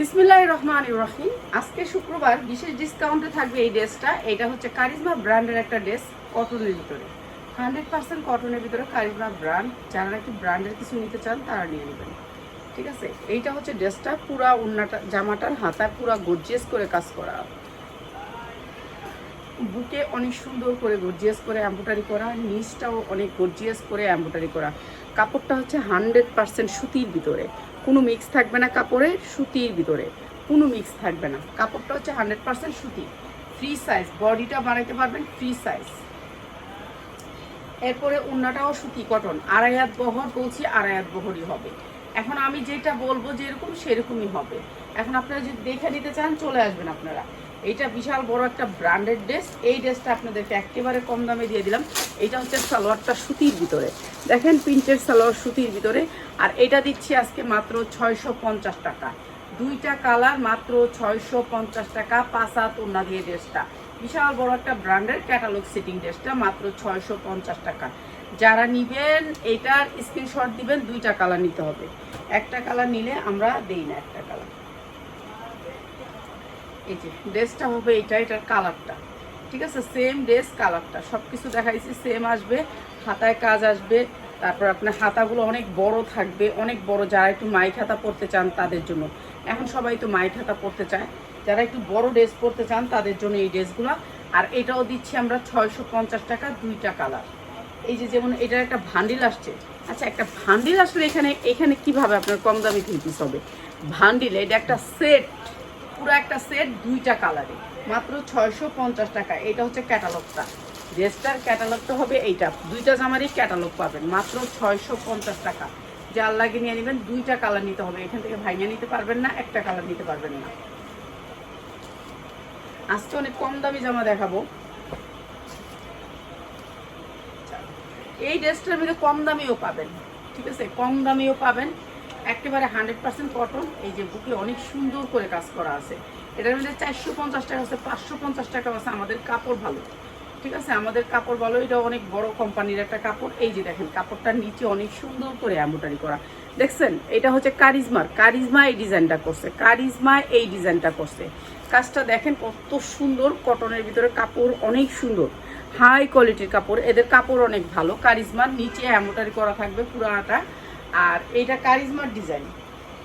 বিসমিল্লাহ রহমান রহিম আজকে শুক্রবার বিশেষ ডিসকাউন্টে থাকবে এই ড্রেসটা। এটা হচ্ছে কারিজমা ব্র্যান্ডের একটা ড্রেস কটনের ভিতরে। হান্ড্রেড পার্সেন্ট কটনের ভিতরে কারিজমা ব্র্যান্ড যারা নাকি ব্র্যান্ডের কিছু নিতে চান, তারা নিয়ে নেবেন। ঠিক আছে? এইটা হচ্ছে ড্রেসটা। পুরা উন্নাটা, জামাটার হাতা পুরা গর্জিয়াস করে কাজ করা। বুকে অনেক সুন্দর করে গর্জিয়াস করে এম্ব্রয়ডারি করা। নিচটাও অনেক গর্জিয়াস করে এম্ব্রয়ডারি করা। কাপড়টা হচ্ছে হান্ড্রেড পার্সেন্ট সুতির ভিতরে। কোনো মিক্স থাকবে না কাপড়ে সুতির ভিতরে। কোনো মিক্স থাকবে না। কাপড়টা হচ্ছে হান্ড্রেড পার্সেন্ট সুতি। ফ্রি সাইজ বডিটা বানাইতে পারবেন ফ্রি সাইজ এরপরে উন্নাটাও সুতি কটন আড়াই হাত বহর বলছি আড়াই হাত বহরই হবে। এখন আমি যেটা বলব যেরকম সেরকমই হবে। এখন আপনারা যদি দেখে নিতে চান, চলে আসবেন আপনারা। এইটা বিশাল বড় একটা ব্র্যান্ডেড ড্রেস এই ড্রেসটা আপনাদেরকে একেবারে কম দামে দিয়ে দিলাম। এইটা হচ্ছে সালোয়ারটা সুতির ভিতরে। দেখেন প্রিন্টের সালোয়ার সুতির ভিতরে। আর এটা দিচ্ছি আজকে মাত্র ছয়শো পঞ্চাশ টাকা। দুইটা কালার মাত্র ছয়শো পঞ্চাশ টাকা, পাঁচ হাত ওনা দিয়ে ড্রেসটা বিশাল বড় একটা ব্র্যান্ডের ক্যাটালগ সিটিং ড্রেসটা মাত্র ছয়শো পঞ্চাশ টাকা। যারা নিবেন এটার স্ক্রিনশট দিবেন, দুইটা কালার নিতে হবে। একটা কালার নিলে আমরা দেই না একটা কালার এই যে, ড্রেসটা হবে এটা, এটার কালারটা। ঠিক আছে? সেম ড্রেস কালারটা। সব কিছু দেখাইছি সেম আসবে, হাতায় কাজ আসবে, তারপর আপনার হাতাগুলো অনেক বড় থাকবে, অনেক বড়। যারা একটু মাইক হাতা পরতে চান, তাদের জন্য। এখন সবাই তো মাইক হাতা পরতে চায়। যারা একটু বড় ড্রেস পরতে চান, তাদের জন্য এই ড্রেসগুলো আর এটাও দিচ্ছি আমরা ছয়শো পঞ্চাশ টাকা, দুইটা কালার। এই যে যেমন এটার একটা ভান্ডিল আসছে। আচ্ছা একটা ভান্ডিল আসলে এখানে এখানে কীভাবে আপনার কম দামি থ্রি পিস হবে? ভান্ডিল এটা একটা সেট পুরো একটা সেট দুইটা কালারে। মাত্র ছয়শো পঞ্চাশ টাকা। এটা হচ্ছে ক্যাটালগটা। ড্রেসটার ক্যাটালগটা হবে এইটা। দুইটা জামারই ক্যাটালগ পাবেন। মাত্র ছয়শো পঞ্চাশ টাকা। যার লাগে নিয়ে নেবেন, দুইটা কালার নিতে হবে। এখান থেকে ভাইয়া নিতে পারবেন না, একটা কালার নিতে পারবেন না। আজকে অনেক কম দামি জামা দেখাবো। এই ড্রেসটার মধ্যে কম দামিও পাবেন। ঠিক আছে? কম দামিও পাবেন। একেবারে হান্ড্রেড পার্সেন্ট কটন এই যে বুকে অনেক সুন্দর করে কাজ করা আছে। এটার মধ্যে চারশো পঞ্চাশ টাকা আছে, পাঁচশো পঞ্চাশ টাকা আছে, আমাদের কাপড় ভালো। ঠিক আছে? আমাদের কাপড় ভালো, এটা অনেক বড় কোম্পানির একটা কাপড়। এই যে দেখেন, কাপড়টার নিচে অনেক সুন্দর করে এম্বোটারি করা। দেখছেন? এটা হচ্ছে কারিজমার কারিজমা এই ডিজাইনটা করছে, কারিজমা এই ডিজাইনটা করছে। কাজটা দেখেন কত সুন্দর কটনের ভিতরে কাপড় অনেক সুন্দর। হাই কোয়ালিটির কাপড়, এদের কাপড় অনেক ভালো। কারিজমার নিচে এম্বোটারি করা থাকবে পুরাটা। আর এইটা কারিজমার ডিজাইন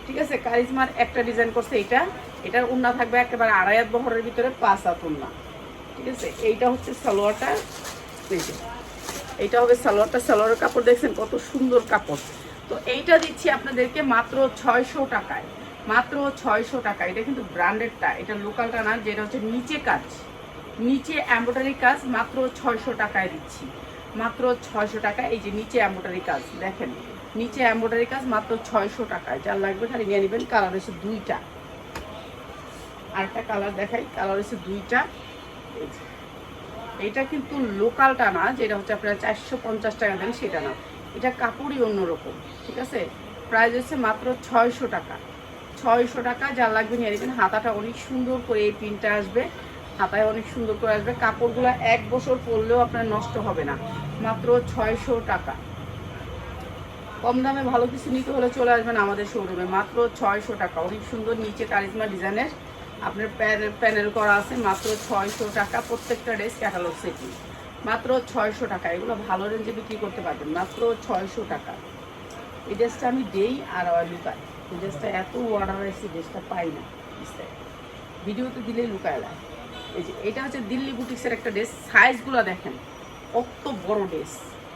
ঠিক আছে? কারিজমার একটা ডিজাইন করছে এটা এটার উন্না থাকবে একেবারে আড়াই হাত বহরের ভিতরে পাঁচ হাত উন্না। ঠিক আছে? এইটা হচ্ছে সালোয়ারটা। এই এইটা হবে সালোয়ারটা। সালোয়ারের কাপড় দেখছেন কত সুন্দর কাপড়। তো এইটা দিচ্ছি আপনাদেরকে মাত্র ছয়শো টাকায়। মাত্র ছয়শো টাকা এটা কিন্তু ব্র্যান্ডেডটা। এটা লোকালটা না, যেটা হচ্ছে নিচে কাজ। নিচে এম্ব্রয়ডারি কাজ মাত্র ছয়শো টাকায় দিচ্ছি। মাত্র ছয়শো টাকা এই যে নিচে এম্ব্রয়ডারি কাজ। দেখেন। নিচে এম্ব্রয়ডারি কাজ মাত্র ছয়শো টাকায়। যার লাগবে খালি নিয়ে নেবেন কালার হচ্ছে দুইটা। আরেকটা কালার দেখাই কালার হচ্ছে দুইটা। এটা কিন্তু লোকালটা না, যেটা হচ্ছে আপনারা চারশো পঞ্চাশ টাকা দেন, সেটা না। এটা কাপড়ই অন্যরকম, ঠিক আছে? প্রাইস হচ্ছে মাত্র ছয়শো টাকা। ছয়শো টাকা যা লাগবে নিয়ে নেবেন। হাতাটা অনেক সুন্দর করে এই প্রিন্টটা আসবে। হাতায় অনেক সুন্দর করে আসবে। কাপড়গুলো এক বছর পরলেও আপনার নষ্ট হবে না। মাত্র ছয়শো টাকা। কম দামে ভালো কিছু নিতে হলে চলে আসবেন আমাদের শোরুমে মাত্র ছয়শো টাকা। অনেক সুন্দর নিচে কারিজমা ডিজাইনের আপনার প্যানেল প্যানেল করা আছে। মাত্র ছয়শো টাকা প্রত্যেকটা ড্রেস ক্যাটালগ সেটি মাত্র ছয়শো টাকা। এগুলো ভালো রেঞ্জে বিক্রি করতে পারবেন। মাত্র ছয়শো টাকা। এই ড্রেসটা আমি দেই আর লুকাই। এই ড্রেসটা এত অর্ডার হয়েছে ড্রেসটা পাই না। ভিডিওতে দিলেই লুকায় দেয় এই যে, এটা হচ্ছে দিল্লি বুটিক্সের একটা ড্রেস সাইজগুলো দেখেন। কত বড় ড্রেস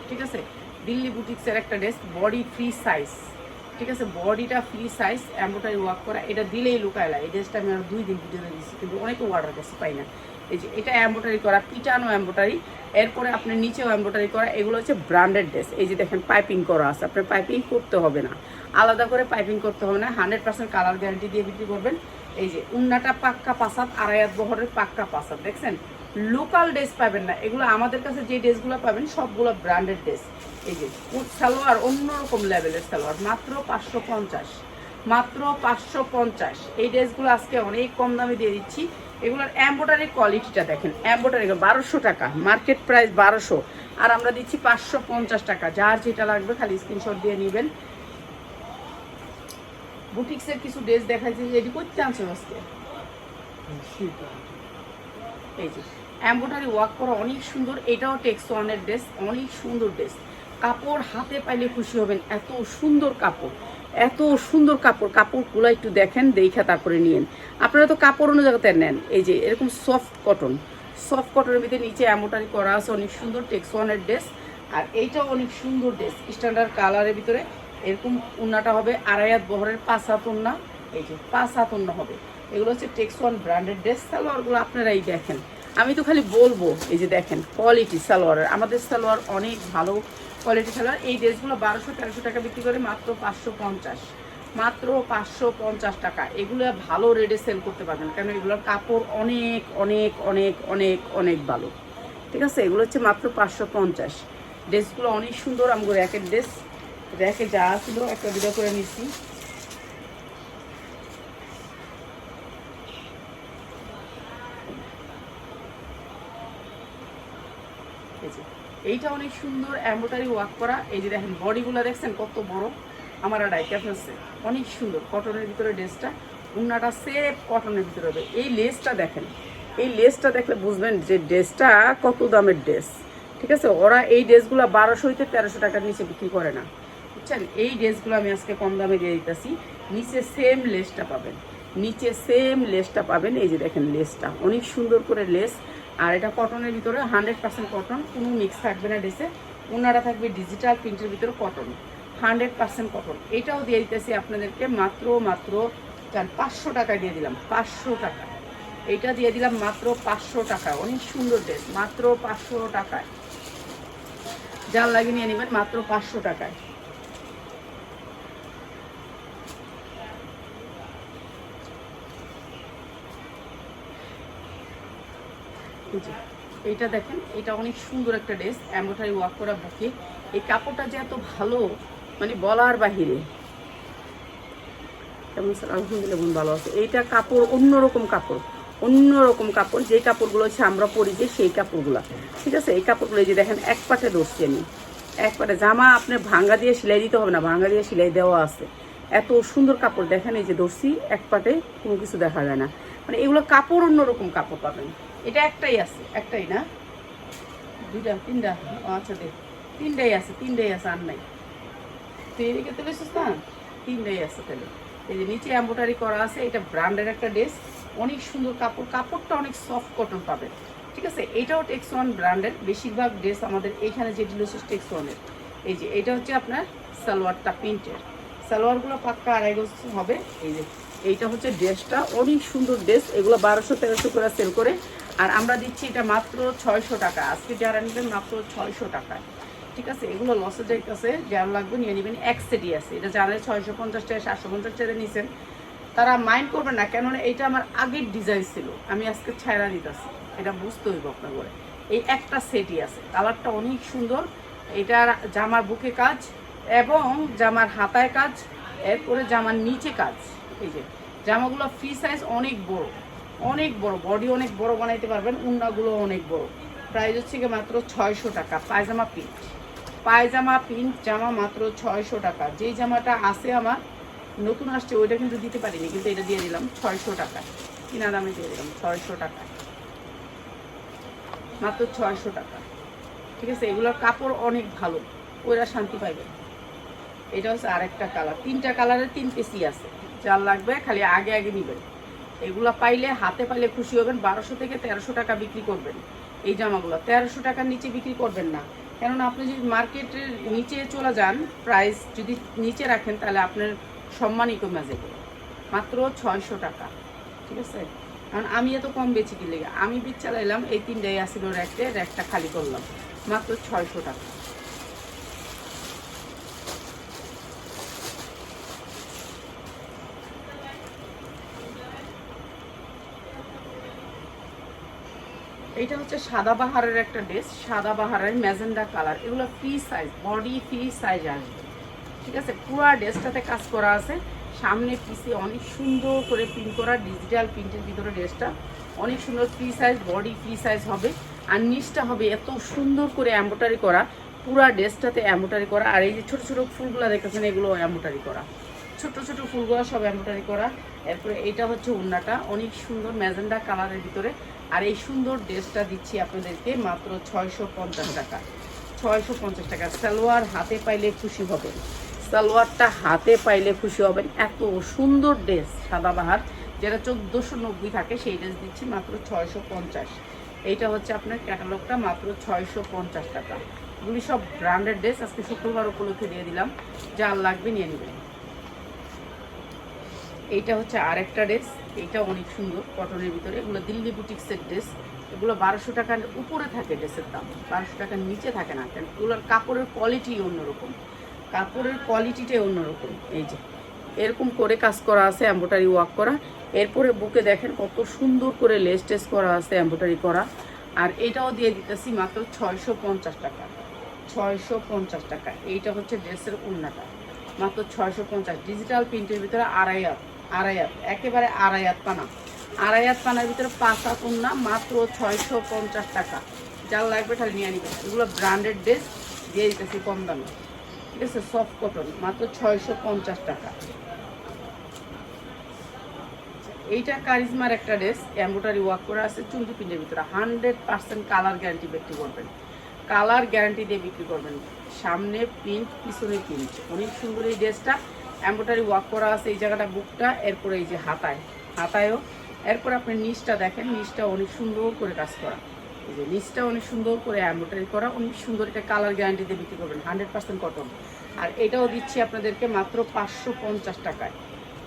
ঠিক আছে? দিল্লি বুটিক্সের একটা ড্রেস বডি ফ্রি সাইজ ঠিক আছে? বডিটা ফ্রি সাইজ এম্বোটারি ওয়ার্ক করা। এটা দিলেই লুকায় লাগে এই ড্রেসটা আমি আর দুই দিন ভিডিওতে দিচ্ছি কিন্তু অনেকে অর্ডার করছে, পাই না। এই যে, এটা এম্বোটারি করা, পিটানো এম্বোটারি এরপরে আপনার নিচেও এম্বোটারি করা। এগুলো হচ্ছে ব্র্যান্ডেড ড্রেস এই যে দেখেন পাইপিং করা আছে। আপনার পাইপিং করতে হবে না। আলাদা করে পাইপিং করতে হবে না। হান্ড্রেড পার্সেন্ট কালার গ্যারান্টি দিয়ে বিক্রি করবেন। এই যে, উন্নাটা পাক্কা পাসাদ আড়াইয়াত বহরের পাক্কা পাসাদ, দেখছেন? লোকাল ড্রেস পাবেন না। এগুলো আমাদের কাছে যে ড্রেসগুলো পাবেন সবগুলো ব্র্যান্ডেড ড্রেস। এই যে সালোয়ার অন্যরকম লেভেলের সালোয়ার। মাত্র পাঁচশো পঞ্চাশ। মাত্র পাঁচশো পঞ্চাশ। এই ড্রেসগুলো আজকে অনেক কম দামে দিয়ে দিচ্ছি। এগুলোর এম্বোটারি কোয়ালিটিটা দেখেন। এম্বোটারি বারোশো টাকা। মার্কেট প্রাইস বারোশো। আর আমরা দিচ্ছি পাঁচশো পঞ্চাশ টাকা। যার যেটা লাগবে খালি স্ক্রিনশট দিয়ে নেবেন। বুটিক্সের কিছু ড্রেস দেখাইছে যে এটি করতে আনছো আজকে। এই যে। এম্ব্রয়ডারি ওয়ার্ক করা অনেক সুন্দর, এটাও টেক্স ওয়ানের ড্রেস অনেক সুন্দর ড্রেস কাপড় হাতে পাইলে খুশি হবেন, এত সুন্দর কাপড়, এত সুন্দর কাপড়। কাপড়গুলো একটু দেখেন, দেখে তারপরে নিয়েন। আপনারা তো কাপড় অন্য জায়গাতে নেন, এই যে এরকম সফট কটন সফট কটনের ভিতরে নিচে এম্ব্রয়ডারি করা আছে, অনেক সুন্দর টেক্স ওয়ানের ড্রেস আর এইটাও অনেক সুন্দর ড্রেস স্ট্যান্ডার্ড কালারের ভিতরে। এরকম উন্নাটা হবে আড়াই হাত বহরের পাঁচ হাত উন্না, এই যে পাঁচ হাত উন্না হবে। এগুলো হচ্ছে টেক্স ওয়ান ব্র্যান্ডেড ড্রেস সালোয়ারগুলো আপনারাই দেখেন। আমি তো খালি বলব, এই যে দেখেন কোয়ালিটি সালোয়ারের আমাদের সালোয়ার অনেক ভালো কোয়ালিটি সালোয়ার। এই ড্রেসগুলো বারোশো, তেরোশো টাকা বিক্রি করে মাত্র পাঁচশো পঞ্চাশ। মাত্র পাঁচশো পঞ্চাশ টাকা। এগুলো ভালো রেটে সেল করতে পারবেন, কেন এগুলোর কাপড় অনেক অনেক অনেক অনেক অনেক ভালো। ঠিক আছে? এগুলো হচ্ছে মাত্র পাঁচশো পঞ্চাশ। ড্রেসগুলো অনেক সুন্দর আমাকে র্যাকের ড্রেস র্যাকে যা ছিল একটা ভিডিও করে নিচ্ছি এই যে, এইটা অনেক সুন্দর এম্ব্রয়ডারি ওয়ার্ক করা। এই যে দেখেন, বডিগুলো দেখছেন কত বড়? আমার আড়াই ক্যাপ আছে অনেক সুন্দর কটনের ভিতরে ড্রেসটা উন্নাটা সেফ কটনের ভিতরে হবে। এই লেসটা দেখেন, এই লেসটা দেখলে বুঝবেন যে ড্রেসটা কত দামের ড্রেস। ঠিক আছে? ওরা এই ড্রেসগুলো বারোশো হইতে তেরোশো টাকার নিচে বিক্রি করে না। বুঝছেন? এই ড্রেসগুলো আমি আজকে কম দামে দিয়ে দিতেছি। নিচে সেম লেসটা পাবেন। নিচে সেম লেসটা পাবেন। এই যে দেখেন লেসটা, অনেক সুন্দর করে লেস। আর এটা কটনের ভিতরে হান্ড্রেড পার্সেন্ট কটন কোনো মিক্স থাকবে না ড্রেসে ওনারা থাকবে ডিজিটাল প্রিন্টের ভিতরে কটন হান্ড্রেড পার্সেন্ট কটন এটাও দিয়ে দিতেছি আপনাদেরকে মাত্র মাত্র চার পাঁচশো টাকা দিয়ে দিলাম, পাঁচশো টাকা। এইটা দিয়ে দিলাম মাত্র পাঁচশো টাকা, অনেক সুন্দর ড্রেস মাত্র পাঁচশো টাকায়। যার লাগে নিয়ে নেবেন মাত্র পাঁচশো টাকায়। এই যে, এইটা দেখেন এটা অনেক সুন্দর একটা ড্রেস এম্ব্রয়ডারি ওয়াক করা বুকে। এই কাপড়টা যে এত ভালো মানে বলার বাহিরে। কেমন স্যার? আলহামদুলিল্লাহ ভালো আছে। এইটা কাপড় অন্যরকম কাপড় অন্যরকম কাপড়। যে কাপড়গুলো হচ্ছে আমরা পরি যে সেই কাপড়গুলো। ঠিক আছে? এই কাপড়গুলো যে দেখেন এক পাটে ধরছি আমি। এক পাটে জামা আপনার ভাঙ্গা দিয়ে সেলাই দিতে হবে না ভাঙ্গা দিয়ে সেলাই দেওয়া আছে। এত সুন্দর কাপড় দেখেন এই যে ধরছি এক পাটে কোনো কিছু দেখা যায় না। মানে এগুলো কাপড় অন্যরকম কাপড় পাবেন। এটা একটাই আছে, একটাই না? দুইটা, তিনটা? আচ্ছা দেখ তিনটাই আছে তিনটাই আছে, আর নাই। তুই এদিকে তুলে না? তিনটাই আছে তাহলে এই যে নিচে এম্ব্রয়ডারি করা আছে, এটা ব্র্যান্ডের একটা ড্রেস অনেক সুন্দর কাপড়। কাপড়টা অনেক সফট কটন পাবে। ঠিক আছে? এটাও টেক্স ওয়ান ব্র্যান্ডের বেশিরভাগ ড্রেস আমাদের এইখানে যেগুলো হচ্ছে টেক্স ওয়ানের এই যে, এটা হচ্ছে আপনার সালোয়ারটা প্রিন্টের। সালোয়ারগুলো পাক্কা আড়াই গজ হবে। এই যে, এইটা হচ্ছে ড্রেসটা অনেক সুন্দর ড্রেস এগুলো বারোশো, তেরোশো করে সেল করে। আর আমরা দিচ্ছি এটা মাত্র ছয়শো টাকা। আজকে যারা নেবেন মাত্র ছয়শো টাকা ঠিক আছে? এগুলো লসে যাইতেছে যার লাগবে নিয়ে নেবেন এক সেটি আছে। এটা জানে ছয়শো পঞ্চাশ টাকা সাতশো পঞ্চাশ টাকা নিছেন, তারা মাইন্ড করবে না, কেননা এটা আমার আগের ডিজাইন ছিল। আমি আজকে ছায়রা দিতেছি। এটা বুঝতে হইব আপনার এই একটা সেটই আছে। কালারটা অনেক সুন্দর। এটার জামার বুকে কাজ এবং জামার হাতায় কাজ, এরপরে জামার নিচে কাজ। এই যে, জামাগুলো ফ্রি সাইজ অনেক বড়। অনেক বড় বডি অনেক বড় বানাইতে পারবেন, উন্নাগুলো অনেক বড়। প্রাইস হচ্ছে গিয়ে মাত্র ছয়শো টাকা, পায়জামা প্রিন্ট পায়জামা প্রিন্ট জামা মাত্র ছয়শো টাকা। যেই জামাটা আছে আমার, নতুন আসছে, ওইটা কিন্তু দিতে পারিনি, কিন্তু এটা দিয়ে দিলাম ছয়শো টাকা। কিনা দামে দিয়ে দিলাম ছয়শো টাকা। মাত্র ছয়শো টাকা। ঠিক আছে, এগুলোর কাপড় অনেক ভালো, ওরা শান্তি পাইবে। এটা হচ্ছে আরেকটা কালার তিনটা কালারের তিন পিসি আছে। যার লাগবে খালি আগে আগে নেবেন। এগুলো পাইলে, হাতে পাইলে খুশি হবেন। বারোশো থেকে তেরোশো টাকা বিক্রি করবেন এই জামাগুলো। তেরোশো টাকার নিচে বিক্রি করবেন না। কেননা আপনি যদি মার্কেটের নিচে চলে যান প্রাইস যদি নিচে রাখেন, তাহলে আপনার সম্মানই কমে যাবে। মাত্র ছয়শো টাকা। ঠিক আছে? কারণ আমি এত কম বেচি কি লেগে? আমি বীজ চালাইলাম এই তিনটাই আসিল র্যাকটে র্যাকটা খালি করলাম। মাত্র ছয়শো টাকা। এইটা হচ্ছে সাদা বাহারের একটা ড্রেস সাদা বাহারের ম্যাজেন্ডা কালার। এগুলো free size body free size আসবে। ঠিক আছে? পুরো ড্রেসটাতে কাজ করা আছে। সামনে পিসে অনেক সুন্দর করে প্রিন্ট করা ডিজিটাল প্রিন্টের ভিতরে ড্রেসটা অনেক সুন্দর free size body free size হবে। আর নিচটা হবে এত সুন্দর করে এম্বোটারি করা, পুরা ড্রেসটাতে এম্বোটারি করা। আর এই যে ছোট ছোট ফুলগুলো দেখেছেন, এগুলো এম্বোটারি করা। ছোট ছোট ফুলগুলো সব এমব্রয়ডারি করা। এরপরে এটা হচ্ছে ওড়নাটা। অনেক সুন্দর ম্যাজেন্ডা কালারের ভিতরে আর এই সুন্দর ড্রেসটা দিচ্ছি আপনাদেরকে মাত্র ছয়শো পঞ্চাশ টাকা। ছয়শো পঞ্চাশ টাকা। সালোয়ার হাতে পাইলে খুশি হবেন। সালোয়ারটা হাতে পাইলে খুশি হবেন। এত সুন্দর ড্রেস সাদাবাহার। যেটা চোদ্দোশো নব্বই থাকে, সেই ড্রেস দিচ্ছি মাত্র ছয়শো পঞ্চাশ। এইটা হচ্ছে আপনার ক্যাটালগটা মাত্র ছয়শো পঞ্চাশ টাকা। এগুলি সব ব্র্যান্ডেড ড্রেস। আজকে শুক্রবার উপলক্ষে দিয়ে দিলাম। যা লাগবে নিয়ে নেবেন। এইটা হচ্ছে আরেকটা ড্রেস। এইটা অনেক সুন্দর কটনের ভিতরে। এগুলো দিল্লি বুটিক্সের ড্রেস এগুলো বারোশো টাকার উপরে থাকে ড্রেসের দাম। বারোশো টাকার নিচে থাকে না, কারণ এগুলোর কাপড়ের কোয়ালিটি অন্যরকম। কাপড়ের কোয়ালিটিটাই অন্যরকম। এই যে, এরকম করে কাজ করা আছে এম্বোটারি ওয়ার্ক করা। এরপরে বুকে দেখেন কত সুন্দর করে লেস টেস করা আছে এম্বোটারি করা। আর এটাও দিয়ে দিতেছি মাত্র ছয়শো পঞ্চাশ টাকা। ছয়শো পঞ্চাশ টাকা। এইটা হচ্ছে ড্রেসের উন্নাটা মাত্র ছয়শো পঞ্চাশ। ডিজিটাল প্রিন্টের ভিতরে আড়াই হাত। আড়াই হাত একেবারে আড়াই হাত পানা। আড়াই হাত পানার ভিতরে পাঁচ উন্না মাত্র ছয়শো পঞ্চাশ টাকা। যার লাগবে তাহলে নিয়ে নিবেন এগুলো ব্র্যান্ডেড ড্রেস দিয়ে দিতেছি কম দামে। ঠিক আছে? সফট কটন মাত্র ছয়শো পঞ্চাশ টাকা। এইটা কারিজমার একটা ড্রেস এম্ব্রয়ডারি ওয়ার্ক করা আছে চুন্ডি প্রিন্টের ভিতরে। হান্ড্রেড পার্সেন্ট কালার গ্যারান্টি বিক্রি করবেন। কালার গ্যারান্টি দিয়ে বিক্রি করবেন। সামনে প্রিন্ট পিছনে প্রিন্ট অনেক সুন্দর এই ড্রেসটা এম্ব্রয়ডারি ওয়াক করা আছে, এই জায়গাটা বুকটা, এরপরে এই যে হাতায়। হাতায়ও। এরপর আপনি নিচটা দেখেন, নিচটা অনেক সুন্দর করে কাজ করা। এই যে নিচটা অনেক সুন্দর করে এম্ব্রয়ডারি করা, অনেক সুন্দর একটা কালার গ্যারান্টি দিয়ে বিক্রি করবেন হান্ড্রেড পার্সেন্ট কটন আর এটাও দিচ্ছি আপনাদেরকে মাত্র পাঁচশো পঞ্চাশ টাকায়।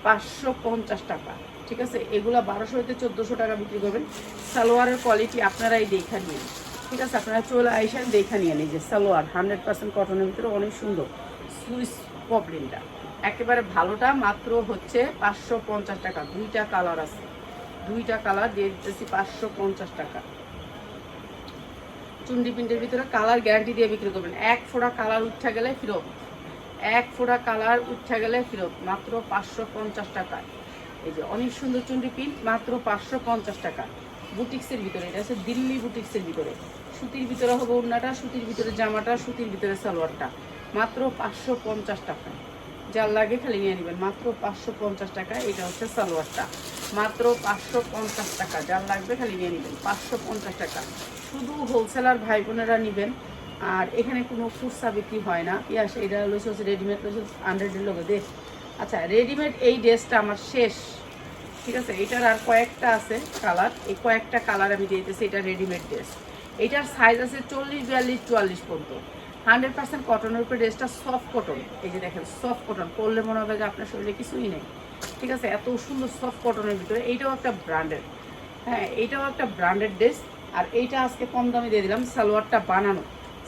পাঁচশো পঞ্চাশ টাকা, ঠিক আছে? এগুলো বারোশো হইতে চোদ্দোশো টাকা বিক্রি করবেন। সালোয়ারের কোয়ালিটি আপনারাই দেখা নিন, ঠিক আছে? আপনারা চলে আইসেন, দেখা নিয়ে নিন যে সালোয়ার হান্ড্রেড পার্সেন্ট কটনের ভিতরে অনেক সুন্দর। সুইস পপলিনটা। একেবারে ভালোটা, মাত্র হচ্ছে পাঁচশো পঞ্চাশ টাকা। দুইটা কালার আছে। দুইটা কালার দিয়ে দিতেছি পাঁচশো পঞ্চাশ টাকা। চুন্ডি পিন্ডের ভিতরে কালার গ্যারান্টি দিয়ে বিক্রি করবেন। এক ফোঁটা কালার উঠা গেলে ফেরত। এক ফোঁটা কালার উঠা গেলে ফেরত। মাত্র পাঁচশো পঞ্চাশ টাকা। এই যে অনেক সুন্দর চুন্ডি পিন মাত্র পাঁচশো পঞ্চাশ টাকা। বুটিক্সের ভিতরে, এটা হচ্ছে দিল্লি বুটিক্সের ভিতরে। সুতির ভিতরে হবে ওড়নাটা, সুতির ভিতরে জামাটা, সুতির ভিতরে সালোয়ারটা। মাত্র পাঁচশো পঞ্চাশ টাকা। যার লাগে খালি নিয়ে নেবেন। মাত্র পাঁচশো পঞ্চাশ টাকা, এটা হচ্ছে সালোয়ারটা। মাত্র পাঁচশো পঞ্চাশ টাকা, যার লাগবে খালি নিয়ে নেবেন। পাঁচশো পঞ্চাশ টাকা। শুধু হোলসেলার ভাই বোনেরা নেবেন। আর এখানে কোনো খুচরা বিক্রি হয় না। ইয়াস, এটা লইছে হচ্ছে রেডিমেড লইছে হান্ড্রেডের লোকে দেশ আচ্ছা রেডিমেড এই ড্রেসটা আমার শেষ। ঠিক আছে? এটার আর কয়েকটা আছে কালার। এই কয়েকটা কালার আমি দিয়ে দিতেছি, এটা রেডিমেড ড্রেস এটার সাইজ আছে চল্লিশ, বিয়াল্লিশ, চুয়াল্লিশ পর্যন্ত। হান্ড্রেড পার্সেন্ট কটনের উপরে ড্রেসটা সফট কটন এই যে দেখেন সফট কটন পরলে মনে হবে যে আপনার শরীরে কিছুই নেই। ঠিক আছে? এত সুন্দর সফট কটনের ভিতরে। এইটাও একটা ব্র্যান্ডেড হ্যাঁ এইটাও একটা ব্র্যান্ডেড ড্রেস আর এইটা আজকে কম দামে দিয়ে দিলাম। সালোয়ারটা বানানো।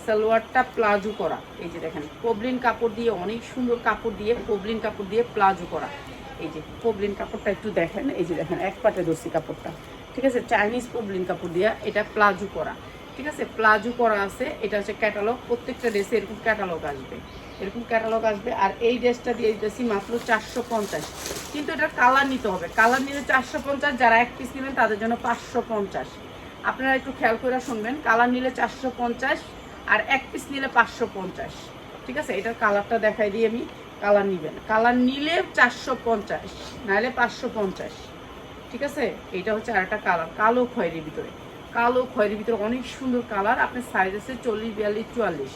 সালোয়ারটা প্লাজো করা। এই যে দেখেন পবলিন কাপড় দিয়ে, অনেক সুন্দর কাপড় দিয়ে পবলিন কাপড় দিয়ে প্লাজো করা। এই যে পবলিন কাপড়টা একটু দেখেন। এই যে দেখেন, এক পাটে দর্শি কাপড়টা। ঠিক আছে? চাইনিজ পবলিন কাপড় দিয়ে এটা প্লাজো করা। ঠিক আছে? প্লাজো করা আছে। এটা হচ্ছে ক্যাটালগ প্রত্যেকটা ড্রেসে এরকম ক্যাটালগ আসবে। এরকম ক্যাটালগ আসবে। আর এই ড্রেসটা দিয়ে দিতেছি মাত্র চারশো পঞ্চাশ। কিন্তু এটার কালার নিতে হবে। কালার নিলে চারশো পঞ্চাশ। যারা এক পিস নেবেন, তাদের জন্য পাঁচশো পঞ্চাশ। আপনারা একটু খেয়াল করে শুনবেন। কালার নিলে চারশো পঞ্চাশ আর এক পিস নিলে পাঁচশো পঞ্চাশ। ঠিক আছে? এটার কালারটা দেখাই দিই আমি। কালার নিবেন। কালার নিলে চারশো পঞ্চাশ। নাহলে পাঁচশো পঞ্চাশ। ঠিক আছে? এটা হচ্ছে আর একটা কালার কালো খয়েরির ভিতরে। কালো খয়েরির ভিতরে অনেক সুন্দর কালার। আপনার সাইজ আছে চল্লিশ, বিয়াল্লিশ, চুয়াল্লিশ।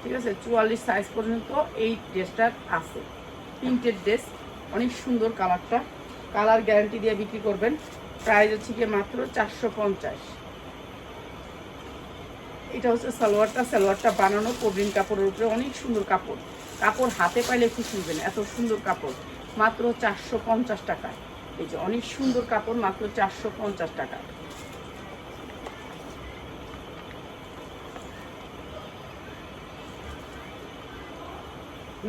ঠিক আছে? চুয়াল্লিশ সাইজ পর্যন্ত এই ড্রেসটার আছে। প্রিন্টেড ড্রেস অনেক সুন্দর কালারটা। কালার গ্যারান্টি দিয়ে বিক্রি করবেন। প্রাইস হচ্ছে গিয়ে মাত্র চারশো পঞ্চাশ। এটা হচ্ছে সালোয়ারটা। সালোয়ারটা বানানো প্রবীণ কাপড়ের উপরে অনেক সুন্দর কাপড়। কাপড় হাতে পাইলে খুশি হবেন, এত সুন্দর কাপড়। মাত্র চারশো পঞ্চাশ টাকায় এই যে অনেক সুন্দর কাপড়, মাত্র চারশো পঞ্চাশ টাকা।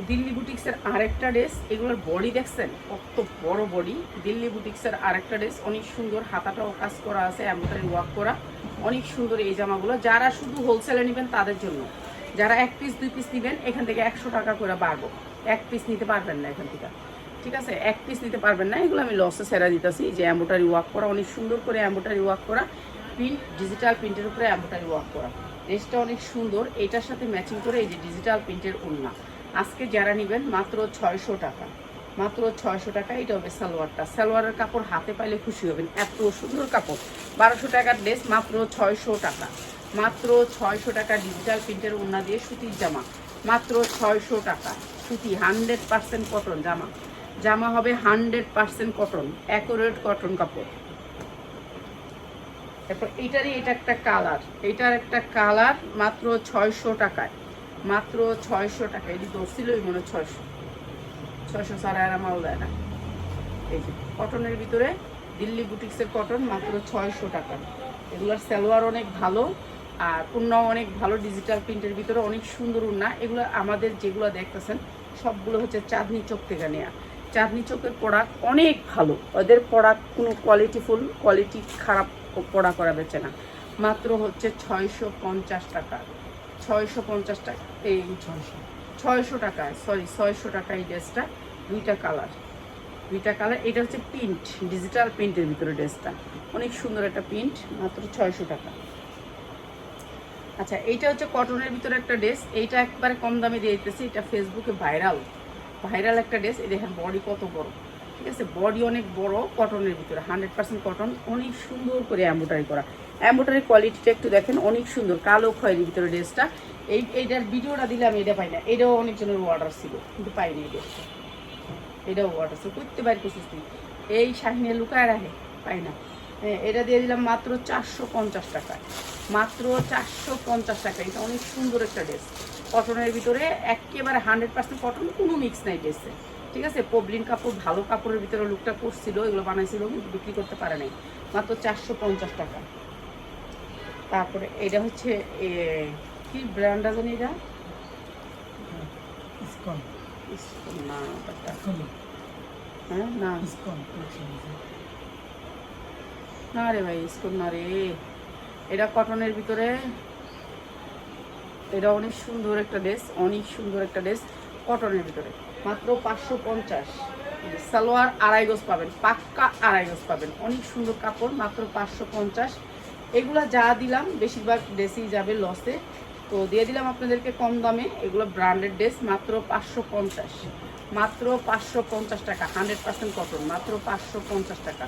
দিল্লি বুটিক্সের আরেকটা ড্রেস, এগুলোর বডি দেখছেন? কত বড় বডি। দিল্লি বুটিক্সের আরেকটা ড্রেস, অনেক সুন্দর হাতাটাও কাজ করা আছে, এমব্রয়ডারি ওয়াক করা। অনেক সুন্দর এই জামাগুলো। যারা শুধু হোলসেলে নেবেন, তাদের জন্য। যারা এক পিস দুই পিস নেবেন, এখান থেকে একশো টাকা করে বাড়বো। এক পিস নিতে পারবেন না এখান থেকে। ঠিক আছে? এক পিস নিতে পারবেন না। এগুলো আমি লসে সেরা দিতেছি। যে এম্ব্রয়ডারি ওয়াক করা, অনেক সুন্দর করে এম্ব্রয়ডারি ওয়ার্ক করা। প্রিন্ট ডিজিটাল প্রিন্টের উপরে এম্ব্রয়ডারি ওয়াক করা। ড্রেসটা অনেক সুন্দর। এটার সাথে ম্যাচিং করে এই যে ডিজিটাল প্রিন্টের ওড়না। আজকে যারা নেবেন মাত্র ছয়শো টাকা। মাত্র ছয়শো টাকা, এটা হবে সালোয়ারটা। সালোয়ারের কাপড় হাতে পাইলে খুশি হবেন। এত সুন্দর কাপড়। বারোশো টাকার ড্রেস মাত্র ছয়শো টাকা। মাত্র ছয়শো টাকা ডিজিটাল প্রিন্টের ওড়না দিয়ে সুতির জামা। মাত্র ছয়শো টাকা। সুতি হান্ড্রেড পার্সেন্ট কটন জামা। জামা হবে hundred percent cotton accurate cotton কাপড়। তারপর এইটারই এটা একটা কালার এটার একটা কালার মাত্র ছয়শো টাকায়। মাত্র ছয়শো টাকা। এটি ধরছিলই মনে ছয়শো। ছয়শো সাড়ে আর মাল দেয় না। এই যে কটনের ভিতরে দিল্লি বুটিক্সের কটন মাত্র ছয়শো টাকা। এগুলোর সালোয়ার অনেক ভালো আর উন্নাও অনেক ভালো ডিজিটাল প্রিন্টের ভিতরে অনেক সুন্দর উন্না। এগুলো আমাদের যেগুলো দেখতেছেন, সবগুলো হচ্ছে চাঁদনি চোখ থেকে নেওয়া চাঁদনি চোখের প্রোডাক্ট অনেক ভালো। ওদের প্রোডাক্ট কোনো কোয়ালিটিফুল কোয়ালিটি খারাপ পড়া করা বেচে না। মাত্র হচ্ছে ছয়শো পঞ্চাশ টাকা। ছয়শো পঞ্চাশ টাকা। এই ছয়শো। ছয়শো টাকা সরি ছয়শো টাকা এই ড্রেসটা। দুইটা কালার। দুইটা কালার। এটা হচ্ছে প্রিন্ট ডিজিটাল প্রিন্টের ভিতরে ড্রেসটা। অনেক সুন্দর একটা প্রিন্ট মাত্র ছয়শো টাকা। আচ্ছা এইটা হচ্ছে কটনের ভিতরে একটা ড্রেস। এইটা একবারে কম দামে দিয়ে দিতেছি। এটা ফেসবুকে ভাইরাল। ভাইরাল একটা ড্রেস। এই দেখেন বডি কত বড়। ঠিক আছে? বডি অনেক বড় কটনের ভিতরে হান্ড্রেড পার্সেন্ট কটন অনেক সুন্দর করে এম্বোটারি করা। এম্বোটারি কোয়ালিটিটা একটু দেখেন, অনেক সুন্দর, কালো খয়ের ভিতরে ড্রেসটা এই, এইটার ভিডিওটা দিলে আমি এটা পাই না। এটাও অনেকজনের অর্ডার ছিল, কিন্তু পাইনি এই ড্রেসটা এটাও অর্ডার ছিল, করতে পারি কিছু এই শাহিনে লুকায় রাখে, পাই না। হ্যাঁ এটা দিয়ে দিলাম মাত্র চারশো পঞ্চাশ টাকায় মাত্র চারশো পঞ্চাশ টাকা, এটা অনেক সুন্দর একটা ড্রেস কটনের ভিতরে একেবারে হান্ড্রেড পার্সেন্ট কটন কোনো মিক্স নাই ড্রেসে ঠিক আছে পবলিন কাপড় ভালো কাপড়ের ভিতরে লুকটা করছিল এগুলো বানাইছিল কিন্তু বিক্রি করতে পারে নাই। মাত্র চারশো পঞ্চাশ টাকা। তারপরে এটা হচ্ছে কি ব্র্যান্ড জানি এটা? ইসকন। না হ্যাঁ না। আছে। রে ভাই স্কুল না রে। এটা কটনের ভিতরে এটা অনেক সুন্দর একটা ড্রেস অনেক সুন্দর একটা ড্রেস কটনের ভিতরে। মাত্র পাঁচশো পঞ্চাশ। সালোয়ার আড়াই গজ পাবেন, পাক্কা আড়াই গজ পাবেন। অনেক সুন্দর কাপড়, মাত্র পাঁচশো পঞ্চাশ। এগুলো যা দিলাম, বেশিরভাগ ড্রেসই যাবে লসে। তো দিয়ে দিলাম আপনাদেরকে কম দামে, এগুলো ব্র্যান্ডেড ড্রেস, মাত্র পাঁচশো পঞ্চাশ। মাত্র পাঁচশো পঞ্চাশ টাকা, হান্ড্রেড পার্সেন্ট কটন, মাত্র পাঁচশো পঞ্চাশ টাকা।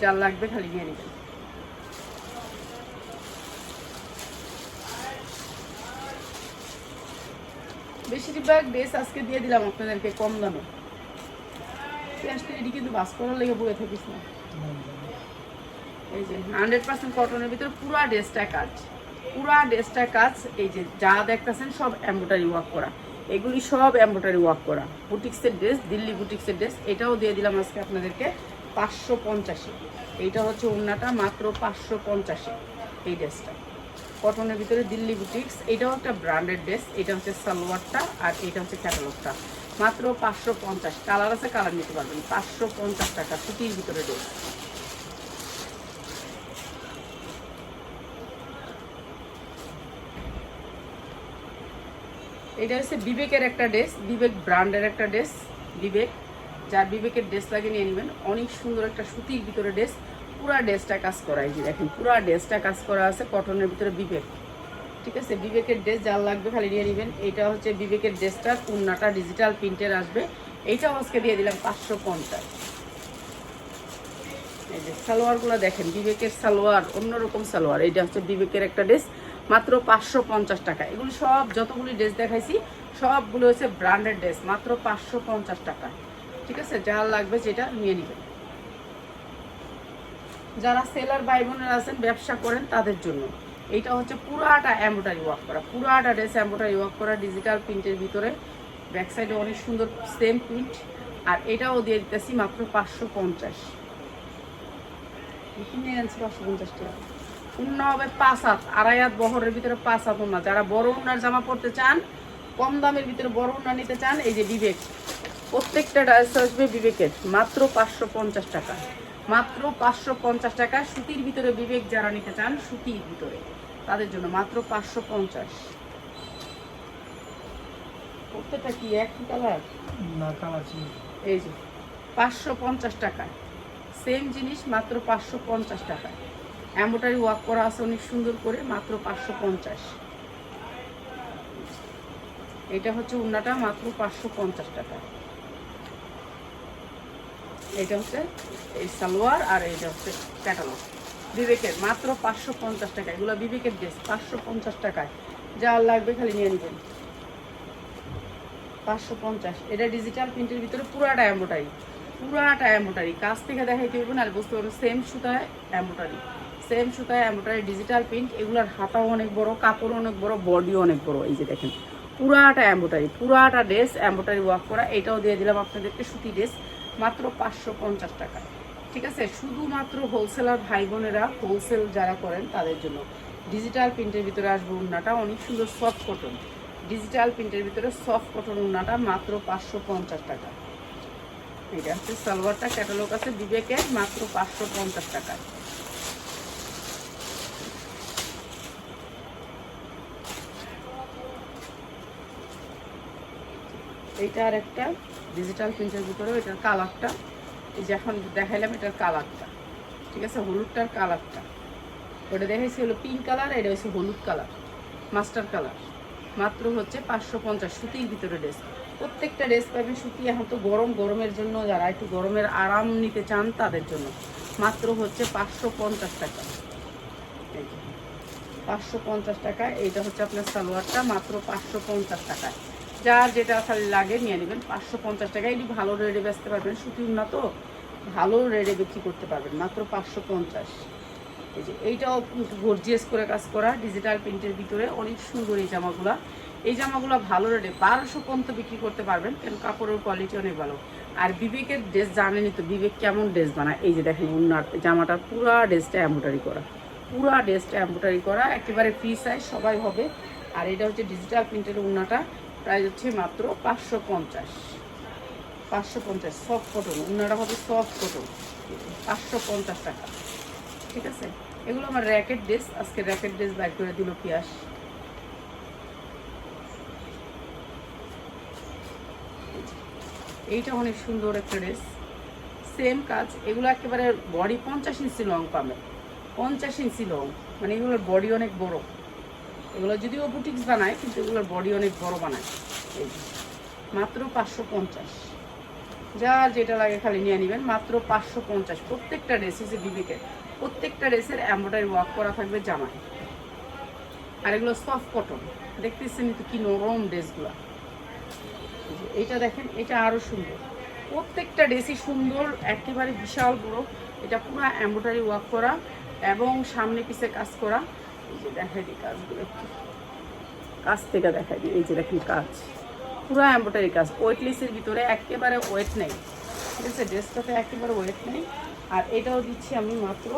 যার লাগবে খালি নিয়ে নেবেন। বেশিরভাগ ড্রেস আজকে দিয়ে দিলাম আপনাদেরকে কম দামে। পেঁয়াজটা এটি কিন্তু বাস করার লেগে বয়ে থাকিস না। এই যে হান্ড্রেড পার্সেন্ট কটনের ভিতরে পুরা ড্রেসটা কাজ। পুরা ড্রেসটা কাজ, এই যে যা দেখতেছেন সব এম্ব্রয়ডারি ওয়ার্ক করা। এগুলি সব এম্ব্রয়ডারি ওয়ার্ক করা। বুটিক্সের ড্রেস দিল্লি বুটিক্সের ড্রেস এটাও দিয়ে দিলাম আজকে আপনাদেরকে পাঁচশো পঞ্চাশে। এইটা হচ্ছে ওড়নাটা, মাত্র পাঁচশো পঞ্চাশে এই ড্রেসটা কটনের ভিতরে দিল্লি বুটিক্স এটাও একটা ব্র্যান্ডেড ড্রেস এটা হচ্ছে সালোয়ারটা আর এটা হচ্ছে ক্যাটালগটা মাত্র পাঁচশো পঞ্চাশ কালার আছে কালার নিতে পারবেন। পাঁচশো পঞ্চাশ টাকা সুতির ভিতরে ড্রেস এটা হচ্ছে বিবেকের একটা ড্রেস বিবেক ব্র্যান্ডের একটা ড্রেস বিবেক। যার বিবেকের ড্রেস লাগে নিয়ে নেবেন, অনেক সুন্দর একটা সুতির ভিতরে ড্রেস পুরা ড্রেসটা কাজ করা এই যে দেখেন, পুরা ড্রেসটা কাজ করা আছে কটনের ভিতরে বিবেক। ঠিক আছে? বিবেকের ড্রেস যার লাগবে খালি নিয়ে নেবেন। এইটা হচ্ছে বিবেকের ড্রেসটা কুন্নাটা ডিজিটাল প্রিন্টের আসবে। এইটাও আজকে দিয়ে দিলাম পাঁচশো পঞ্চাশ। এই যে সালোয়ারগুলো দেখেন, বিবেকের সালোয়ার, অন্যরকম সালোয়ার। এইটা হচ্ছে বিবেকের একটা ড্রেস, মাত্র পাঁচশো পঞ্চাশ টাকা। এগুলি সব যতগুলি ড্রেস দেখাইছি, সবগুলো হচ্ছে ব্র্যান্ডেড ড্রেস মাত্র পাঁচশো পঞ্চাশ টাকা। ঠিক আছে? যার লাগবে যেটা নিয়ে নেবেন। যারা সেলার ভাই বোনেরা আছেন, ব্যবসা করেন তাদের জন্য। এইটা হচ্ছে পুরাটা এম্ব্রয়ডারি ওয়ার্ক করা, পুরাটা ড্রেস এম্ব্রয়ডারি ওয়ার্ক করা ডিজিটাল প্রিন্টের ভিতরে। ব্যাক সাইডে অনেক সুন্দর সেম প্রিন্ট আর এটাও দিয়ে দিতেছি মাত্র পাঁচশো পঞ্চাশ। পঞ্চাশ টাকা। হবে পাঁচ আড়াই বহরের ভিতরে যারা বড় উন্নার জামা চান, কম দামের ভিতরে বড় নিতে চান, এই যে বিবেক, প্রত্যেকটা আসবে বিবেকের, মাত্র পাঁচশো পঞ্চাশ টাকা। মাত্র পাঁচশো পঞ্চাশ টাকা সুতির ভিতরে বিবেক যারা নিতে চান সুতির ভিতরে। তাদের জন্য মাত্র পাঁচশো পঞ্চাশ। প্রত্যেকটা কি একই কালার না কালার এই যে পাঁচশো পঞ্চাশ টাকা সেম জিনিস মাত্র পাঁচশো পঞ্চাশ টাকা এম্বোটারি ওয়ার্ক করা আছে অনেক সুন্দর করে মাত্র পাঁচশো পঞ্চাশ। এটা হচ্ছে উন্নাটা মাত্র পাঁচশো পঞ্চাশ টাকা এইটা হচ্ছে এই সালোয়ার আর এইটা হচ্ছে ক্যাটালগ বিবেকের, মাত্র পাঁচশো পঞ্চাশ টাকা। এগুলো বিবেকের ড্রেস পাঁচশো পঞ্চাশ টাকায়। যা লাগবে খালি নিয়ে নেবেন। পাঁচশো পঞ্চাশ। এটা ডিজিটাল প্রিন্টের ভিতরে পুরাটা এম্বোটারি পুরাটা এম্বোটারি কাছ থেকে দেখাইতে হবে না বুঝতে পারবেন সেম সুতায় এম্বোটারি সেম সুতায় এম্বোটারি ডিজিটাল প্রিন্ট এগুলোর হাতাও অনেক বড় কাপড় অনেক বড় বডিও অনেক বড়। এই যে দেখেন, পুরাটা এম্বোটারি পুরাটা ড্রেস এম্বোটারি ওয়ার্ক করা। এটাও দিয়ে দিলাম আপনাদেরকে সুতি ড্রেস মাত্র পাঁচশো পঞ্চাশ টাকা। ঠিক আছে? শুধুমাত্র হোলসেলার ভাই বোনেরা হোলসেল যারা করেন তাদের জন্য। ডিজিটাল প্রিন্টের ভিতরে আসবে উন্নাটা, অনেক সুন্দর সফট কটন ডিজিটাল প্রিন্টের ভিতরে সফট কটন উন্নাটা মাত্র পাঁচশো পঞ্চাশ টাকা। এটা হচ্ছে সালোয়ারটা ক্যাটালগ আছে বিবেকের মাত্র পাঁচশো পঞ্চাশ টাকায়। এইটা আর একটা ডিজিটাল প্রিন্টের ভিতরেও এটার কালারটা এই যে এখন দেখাইলাম এটার কালারটা ঠিক আছে? হলুদটার কালারটা ওটা দেখাইছি হলো পিঙ্ক কালার এটা হচ্ছে হলুদ কালার মাস্টার কালার মাত্র হচ্ছে পাঁচশো পঞ্চাশ, সুতির ভিতরে ড্রেস প্রত্যেকটা ড্রেস পাবেন সুতি, এখন তো গরম, গরমের জন্য যারা একটু গরমের আরাম নিতে চান তাদের জন্য। মাত্র হচ্ছে পাঁচশো পঞ্চাশ টাকা। পাঁচশো পঞ্চাশ টাকা, এইটা হচ্ছে আপনার সালোয়ারটা, মাত্র পাঁচশো পঞ্চাশ টাকায়। যার যেটা খালি লাগে নিয়ে নেবেন। পাঁচশো পঞ্চাশ টাকা এটি ভালো রেডে বেচতে পারবেন। সুতি না তো, ভালো রেডে বিক্রি করতে পারবেন। মাত্র পাঁচশো পঞ্চাশ। এই যে এইটাও গর্জিয়াস করে কাজ করা ডিজিটাল প্রিন্টের ভিতরে। অনেক সুন্দর এই জামাগুলা। এই জামাগুলো ভালো রেটে বারোশো পর্যন্ত বিক্রি করতে পারবেন কেন কাপড়ের কোয়ালিটি অনেক ভালো। আর বিবেকের ড্রেস জানেনই তো, বিবেক কেমন ড্রেস বানায়। এই যে দেখেন উন্নার জামাটা পুরা ড্রেসটা এম্ব্রয়ডারি করা। পুরা ড্রেসটা এম্ব্রয়ডারি করা, একেবারে ফ্রি সাইজ সবাই হবে। আর এটা হচ্ছে ডিজিটাল প্রিন্টের উন্নাটা প্রাইস হচ্ছে মাত্র পাঁচশো পঞ্চাশ। পাঁচশো পঞ্চাশ সফট কটন উন্নাটা হবে সফট কটন পাঁচশো পঞ্চাশ টাকা। ঠিক আছে? এগুলো আমার র্যাকেট ড্রেস আজকে র্যাকেট ড্রেস বাইর করে দিল পিয়াস। এইটা অনেক সুন্দর একটা ড্রেস সেম কাজ, এগুলো একেবারে বডি পঞ্চাশ ইঞ্চি লং পাবে। পঞ্চাশ ইঞ্চি লং মানে এগুলোর বডি অনেক বড়। এগুলো যদিও বুটিক্স বানায়, কিন্তু এগুলোর বডি অনেক বড় বানায়। মাত্র পাঁচশো পঞ্চাশ। যার যেটা লাগে খালি নিয়ে নেবেন, মাত্র পাঁচশো পঞ্চাশ। প্রত্যেকটা ড্রেস হচ্ছে বিবেকের প্রত্যেকটা ড্রেসের এম্ব্রয়ডারি ওয়ার্ক করা থাকবে জামায়। আর এগুলো সফট কটন দেখতেছেন তো কি নরম ড্রেসগুলো এটা দেখেন, এটা আরও সুন্দর। প্রত্যেকটা ড্রেসই সুন্দর, একেবারে বিশাল বড়। এটা পুরো এম্ব্রয়ডারি ওয়ার্ক করা এবং সামনে পিছে কাজ করা। এই যে দেখাই দিই কাজগুলো একটু। কাজ থেকে দেখাই দিই, এই যে দেখেন কাজ। পুরো এম্ব্রয়ডারি কাজ ওয়েটলেসের ভিতরে একেবারে ওয়েট নেই। ঠিক আছে ড্রেসটাতে একেবারে ওয়েট নেই। আর এটাও দিচ্ছি আমি মাত্র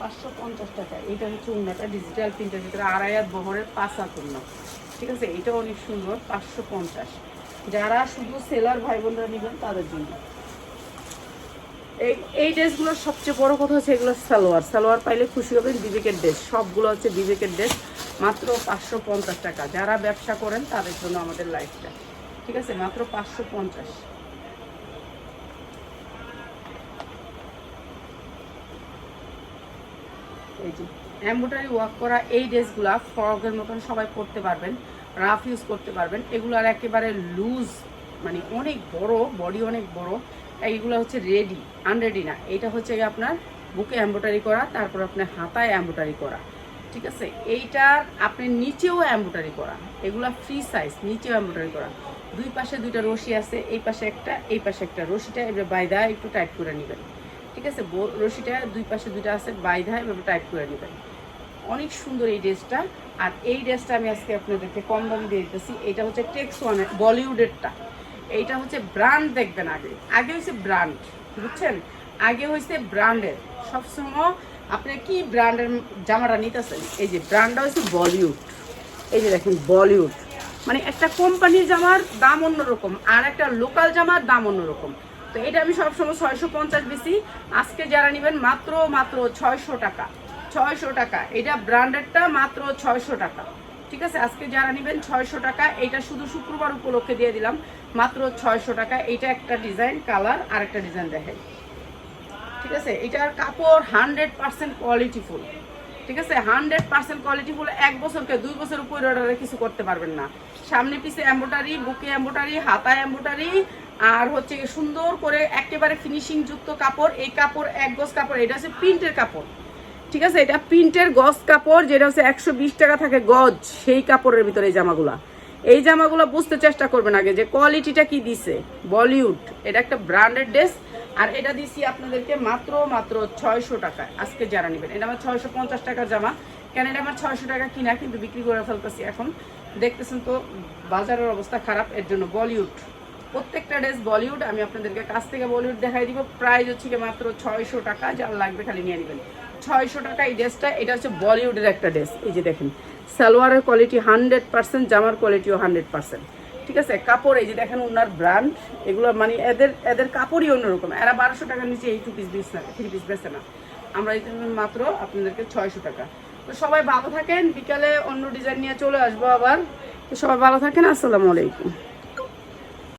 পাঁচশো পঞ্চাশ টাকা। এটা হচ্ছে উন্নাটা ডিজিটাল প্রিন্টের ভিতরে আড়াই হাত বহরের পাঁচ হাত উন্না ঠিক আছে, এটাও অনেক সুন্দর, পাঁচশো পঞ্চাশ। যারা শুধু সেলার ভাই বোনরা নেবেন তাদের জন্য। এই ড্রেসগুলোর সবচেয়ে বড় কথা হচ্ছে এগুলো সালোয়ার। সালোয়ার পাইলে খুশি হবেন বিবেকের ড্রেস। সবগুলো হচ্ছে বিবেকের ড্রেস, মাত্র পাঁচশো পঞ্চাশ টাকা। যারা ব্যবসা করেন, তাদের জন্য আমাদের লাইফটা ঠিক আছে? মাত্র পাঁচশো পঞ্চাশ। এম্ব্রয়ডারি ওয়ার্ক করা এই ড্রেসগুলা ফ্রকের মতন সবাই পরতে পারবেন রাফ ইউজ করতে পারবেন। এগুলো আর একেবারে লুজ মানে অনেক বড় বডি অনেক বড়। এইগুলো হচ্ছে রেডি আনরেডি না। এটা হচ্ছে আপনার বুকে এম্ব্রয়ডারি করা, তারপর আপনার হাতায় এম্ব্রয়ডারি করা। ঠিক আছে? এইটার আপনি নিচেও এম্ব্রয়ডারি করা। এগুলো ফ্রি সাইজ নিচেও এম্ব্রয়ডারি করা। দুই পাশে দুইটা রশি আছে, এই পাশে একটা, এই পাশে একটা। রশিটা এবার বাইদা একটু টাইট করে নেবেন। ঠিক আছে? রশিটা দুই পাশে দুইটা আছে, বাইধা এভাবে টাইট করে নেবেন। অনেক সুন্দর এই ড্রেসটা। আর এই ড্রেসটা আমি আজকে আপনাদেরকে কম দামে দিয়ে দিতেছি। এটা হচ্ছে টেক্স ওয়ান বলিউডেরটা এইটা হচ্ছে ব্র্যান্ড দেখবেন আগে। আগে হচ্ছে ব্র্যান্ড বুঝছেন? আগে হয়েছে ব্র্যান্ডের সবসময় আপনি কি ব্র্যান্ডের জামাটা নিতেছেন? এই যে ব্র্যান্ডটা হচ্ছে বলিউড এই যে দেখেন বলিউড মানে একটা কোম্পানির জামার দাম অন্যরকম, আর একটা লোকাল জামার দাম অন্যরকম। তো এটা আমি সবসময় ছয়শো পঞ্চাশ বেশি আজকে যারা নেবেন মাত্র মাত্র ছয়শো টাকা। ছয়শো টাকা। এটা ব্র্যান্ডেডটা মাত্র ছয়শো টাকা। ঠিক আছে? আজকে যারা নেবেন ছয়শো টাকা এটা শুধু শুক্রবার উপলক্ষে দিয়ে দিলাম। মাত্র ছয়শো টাকা এটা একটা ডিজাইন কালার আর একটা ডিজাইন দেখেন। ঠিক আছে? এটার কাপড় হান্ড্রেড পার্সেন্ট কোয়ালিটিফুল ঠিক আছে? হান্ড্রেড পার্সেন্ট কোয়ালিটিফুল এক বছরকে দুই বছর উপরে অর্ডারে কিছু করতে পারবেন না। সামনে পিছে এম্বোটারি বুকে এম্বোটারি হাতায় এম্বোটারি আর হচ্ছে সুন্দর করে একেবারে ফিনিশিং যুক্ত কাপড়। এই কাপড়, এক গজ কাপড়, এটা হচ্ছে প্রিন্টের কাপড়। ঠিক আছে? এটা প্রিন্টের গজ কাপড়, যেটা হচ্ছে একশো বিশ টাকা থাকে গজ, সেই কাপড়ের ভিতরে এই জামাগুলা। এই জামাগুলো বুঝতে চেষ্টা করবেন আগে যে কোয়ালিটিটা কি দিছে। বলিউড, এটা একটা ব্র্যান্ডেড ড্রেস, আর এটা দিছি আপনাদেরকে মাত্র মাত্র ছয়শো টাকা। আজকে যারা নেবেন, এটা আমার ছয়শো পঞ্চাশ টাকার জামা। কেন এটা আমার ছয়শো টাকা কিনা কিন্তু বিক্রি করে ফেলতেছি এখন। দেখতেছেন তো বাজারের অবস্থা খারাপ, এর জন্য বলিউড। প্রত্যেকটা ড্রেস বলিউড, আমি আপনাদেরকে কাছ থেকে বলিউড দেখাই দিব। প্রাইস হচ্ছে মাত্র ছয়শো টাকা, যার লাগবে খালি নিয়ে নেবেন। ছয়শো টাকা এই ড্রেসটা, এটা হচ্ছে বলিউডের একটা ড্রেস। এই যে দেখেন, সালোয়ারের কোয়ালিটি হান্ড্রেড পার্সেন্ট জামার কোয়ালিটিও হান্ড্রেদ পার্সেন্ট ঠিক আছে? কাপড়, এই যে দেখেন ওনার ব্র্যান্ড এগুলো মানে এদের এদের কাপড়ই অন্যরকম। এরা বারোশো টাকার নিচে এই টু পিস বিস না থ্রি পিস বেছে না। আমরা এই মাত্র আপনাদেরকে ছয়শো টাকা। তো সবাই ভালো থাকেন, বিকালে অন্য ডিজাইন নিয়ে চলে আসব আবার। তো সবাই ভালো থাকেন, আসসালামু আলাইকুম।